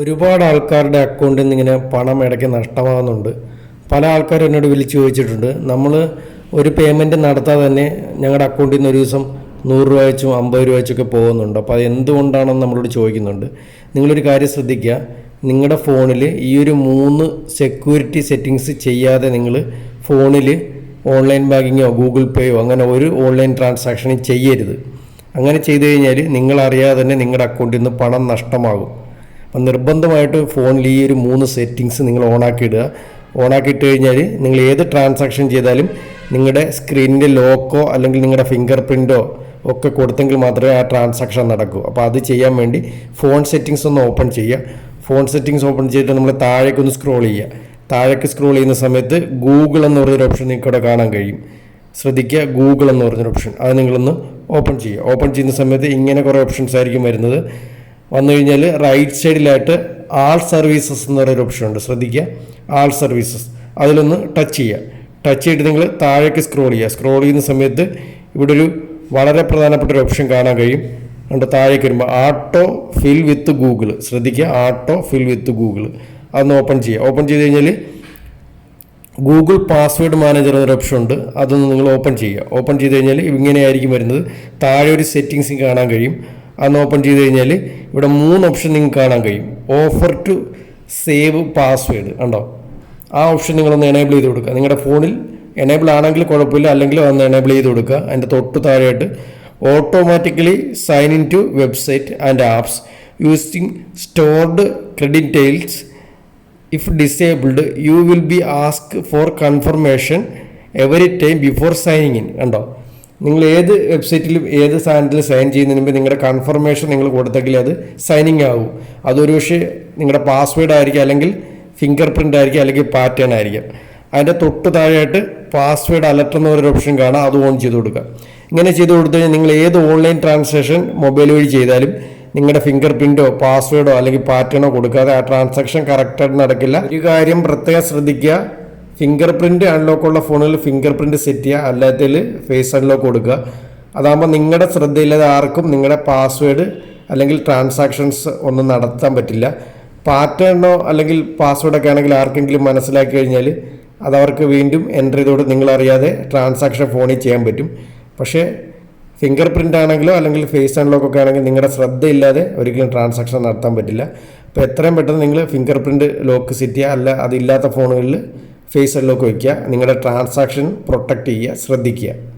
ഒരുപാട് ആൾക്കാരുടെ അക്കൗണ്ടിൽ നിന്ന് ഇങ്ങനെ പണം ഇടയ്ക്ക് നഷ്ടമാകുന്നുണ്ട് പല ആൾക്കാരും എന്നോട് വിളിച്ചു ചോദിച്ചിട്ടുണ്ട്. നമ്മൾ ഒരു പേയ്മെന്റ് നടത്താതെ തന്നെ ഞങ്ങളുടെ അക്കൗണ്ടിൽ നിന്ന് ഒരു ദിവസം നൂറ് രൂപ വെച്ചും അമ്പത് രൂപ വെച്ചൊക്കെ പോകുന്നുണ്ട്. അപ്പോൾ അത് എന്തുകൊണ്ടാണെന്ന് നമ്മളോട് ചോദിക്കുന്നുണ്ട്. നിങ്ങളൊരു കാര്യം ശ്രദ്ധിക്കുക നിങ്ങളുടെ ഫോണിൽ ഈ ഒരു മൂന്ന് സെക്യൂരിറ്റി സെറ്റിങ്സ് ചെയ്യാതെ നിങ്ങൾ ഫോണിൽ ഓൺലൈൻ ബാങ്കിങ്ങോ ഗൂഗിൾ പേയോ അങ്ങനെ ഒരു ഓൺലൈൻ ട്രാൻസാക്ഷനും ചെയ്യരുത്. അങ്ങനെ ചെയ്തു കഴിഞ്ഞാൽ നിങ്ങളറിയാതെ തന്നെ നിങ്ങളുടെ അക്കൗണ്ടിൽ നിന്ന് പണം നഷ്ടമാകും. അപ്പം നിർബന്ധമായിട്ട് ഫോണിൽ ഈ ഒരു മൂന്ന് സെറ്റിങ്സ് നിങ്ങൾ ഓണാക്കി ഇടുക ഓണാക്കി ഇട്ട് കഴിഞ്ഞാൽ നിങ്ങൾ ഏത് ട്രാൻസാക്ഷൻ ചെയ്താലും നിങ്ങളുടെ സ്ക്രീനിന്റെ ലോക്കോ അല്ലെങ്കിൽ നിങ്ങളുടെ ഫിംഗർ പ്രിന്റോ ഒക്കെ കൊടുത്തെങ്കിൽ മാത്രമേ ആ ട്രാൻസാക്ഷൻ നടക്കൂ. അപ്പോൾ അത് ചെയ്യാൻ വേണ്ടി ഫോൺ സെറ്റിങ്സ് ഒന്ന് ഓപ്പൺ ചെയ്യുക. ഫോൺ സെറ്റിങ്സ് ഓപ്പൺ ചെയ്തിട്ട് നമ്മൾ താഴേക്ക് ഒന്ന് സ്ക്രോൾ ചെയ്യുക. താഴേക്ക് സ്ക്രോൾ ചെയ്യുന്ന സമയത്ത് ഗൂഗിൾ എന്ന് പറഞ്ഞൊരു ഓപ്ഷൻ നിങ്ങൾക്ക് ഇവിടെ കാണാൻ കഴിയും. ശ്രദ്ധിക്കുക ഗൂഗിൾ എന്ന് പറഞ്ഞൊരു ഓപ്ഷൻ അത് നിങ്ങളൊന്ന് ഓപ്പൺ ചെയ്യുക. ഓപ്പൺ ചെയ്യുന്ന സമയത്ത് ഇങ്ങനെ കുറേ ഓപ്ഷൻസ് ആയിരിക്കും വരുന്നത്. വന്നു കഴിഞ്ഞാൽ റൈറ്റ് സൈഡിലായിട്ട് ആൾ സർവീസസ് എന്ന് പറയുന്ന ഓപ്ഷൻ ഉണ്ട്. ശ്രദ്ധിക്കുക. ആൾ സർവീസസ് അതിലൊന്ന് ടച്ച് ചെയ്യുക. ടച്ച് ചെയ്തിട്ട് നിങ്ങൾ താഴേക്ക് സ്ക്രോൾ ചെയ്യുക. സ്ക്രോൾ ചെയ്യുന്ന സമയത്ത് ഇവിടെ ഒരു വളരെ പ്രധാനപ്പെട്ട ഒരു ഓപ്ഷൻ കാണാൻ കഴിയും. അതുകൊണ്ട് താഴേക്ക് വരുമ്പോൾ ആട്ടോ ഫിൽ വിത്ത് ഗൂഗിൾ ശ്രദ്ധിക്കുക. ആട്ടോ ഫിൽ വിത്ത് ഗൂഗിൾ അതൊന്ന് ഓപ്പൺ ചെയ്യുക. ഓപ്പൺ ചെയ്ത് കഴിഞ്ഞാൽ ഗൂഗിൾ പാസ്വേഡ് മാനേജർ എന്നൊരു ഓപ്ഷൻ ഉണ്ട്. അതൊന്ന് നിങ്ങൾ ഓപ്പൺ ചെയ്യുക. ഓപ്പൺ ചെയ്ത് കഴിഞ്ഞാൽ ഇങ്ങനെയായിരിക്കും വരുന്നത്. താഴെ ഒരു സെറ്റിങ്സും കാണാൻ കഴിയും. അന്ന് ഓപ്പൺ ചെയ്ത് കഴിഞ്ഞാൽ ഇവിടെ മൂന്ന് ഓപ്ഷൻ നിങ്ങൾക്ക് കാണാൻ കഴിയും. ഓഫർ ടു സേവ് പാസ്വേഡ് ഉണ്ടോ ആ ഓപ്ഷൻ നിങ്ങളൊന്ന് എനേബിൾ ചെയ്ത് കൊടുക്കുക. നിങ്ങളുടെ ഫോണിൽ എനേബിൾ ആണെങ്കിൽ കുഴപ്പമില്ല അല്ലെങ്കിൽ ഒന്ന് എനേബിൾ ചെയ്ത് കൊടുക്കുക. അതിന്റെ തൊട്ട് താഴെയായിട്ട് automatically sign in to website and apps using stored credit details if disabled you will be ask for confirmation every time before signing in കണ്ടോ? നിങ്ങൾ ഏത് വെബ്സൈറ്റിലും ഏത് സാധനത്തിൽ സൈൻ ചെയ്യുന്നതിന് മുമ്പ് നിങ്ങളുടെ കൺഫർമേഷൻ നിങ്ങൾ കൊടുത്തെങ്കിൽ അത് സൈനിങ് ആകും അതൊരു പക്ഷേ നിങ്ങളുടെ പാസ്വേഡ് ആയിരിക്കും അല്ലെങ്കിൽ ഫിംഗർ പ്രിന്റ് ആയിരിക്കും അല്ലെങ്കിൽ പാറ്റേൺ ആയിരിക്കും. അതിന്റെ തൊട്ട് താഴെയായിട്ട് പാസ്വേഡ് അലർട്ട് എന്ന ഒരു ഓപ്ഷൻ കാണാം. അത് ഓൺ ചെയ്ത് കൊടുക്കുക. ഇങ്ങനെ ചെയ്ത് കൊടുത്തു നിങ്ങൾ ഏത് ഓൺലൈൻ ട്രാൻസാക്ഷൻ മൊബൈൽ വഴി ചെയ്താലും നിങ്ങളുടെ ഫിംഗർ പ്രിന്റോ പാസ്വേഡോ അല്ലെങ്കിൽ പാറ്റേണോ കൊടുക്കാതെ ആ ട്രാൻസാക്ഷൻ കറക്റ്റായിട്ട് നടക്കില്ല. ഒരു കാര്യം പ്രത്യേകം ശ്രദ്ധിക്കുക. ഫിംഗർ പ്രിന്റ് അൺലോക്ക് ഉള്ള ഫോണിൽ ഫിംഗർ പ്രിന്റ് സെറ്റ് ചെയ്യുക. അല്ലാത്തതിൽ ഫേസ് അൺലോക്ക് കൊടുക്കുക. അതാകുമ്പോൾ നിങ്ങളുടെ ശ്രദ്ധയില്ലാതെ ആർക്കും നിങ്ങളുടെ പാസ്വേഡ് അല്ലെങ്കിൽ ട്രാൻസാക്ഷൻസ് ഒന്നും നടത്താൻ പറ്റില്ല. പാറ്റേണോ അല്ലെങ്കിൽ പാസ്വേഡൊക്കെ ആണെങ്കിൽ ആർക്കെങ്കിലും മനസ്സിലാക്കി കഴിഞ്ഞാൽ അതവർക്ക് വീണ്ടും എന്റർ ചെയ്തോട് നിങ്ങളറിയാതെ ട്രാൻസാക്ഷൻ ഫോണിൽ ചെയ്യാൻ പറ്റും. പക്ഷേ ഫിംഗർ പ്രിന്റ് ആണെങ്കിലോ അല്ലെങ്കിൽ ഫേസ് അൺലോക്ക് ഒക്കെ ആണെങ്കിൽ നിങ്ങളുടെ ശ്രദ്ധയില്ലാതെ ഒരിക്കലും ട്രാൻസാക്ഷൻ നടത്താൻ പറ്റില്ല. അപ്പോൾ എത്രയും പെട്ടെന്ന് നിങ്ങൾ ഫിംഗർ പ്രിന്റ് ലോക്ക് സെറ്റ് ചെയ്യുക. അല്ല അതില്ലാത്ത ഫോണുകളിൽ ഫേസ് അൺലോക്ക് വയ്ക്കുക നിങ്ങളുടെ ട്രാൻസാക്ഷൻ പ്രൊട്ടക്റ്റ് ചെയ്യുക. ശ്രദ്ധിക്കുക.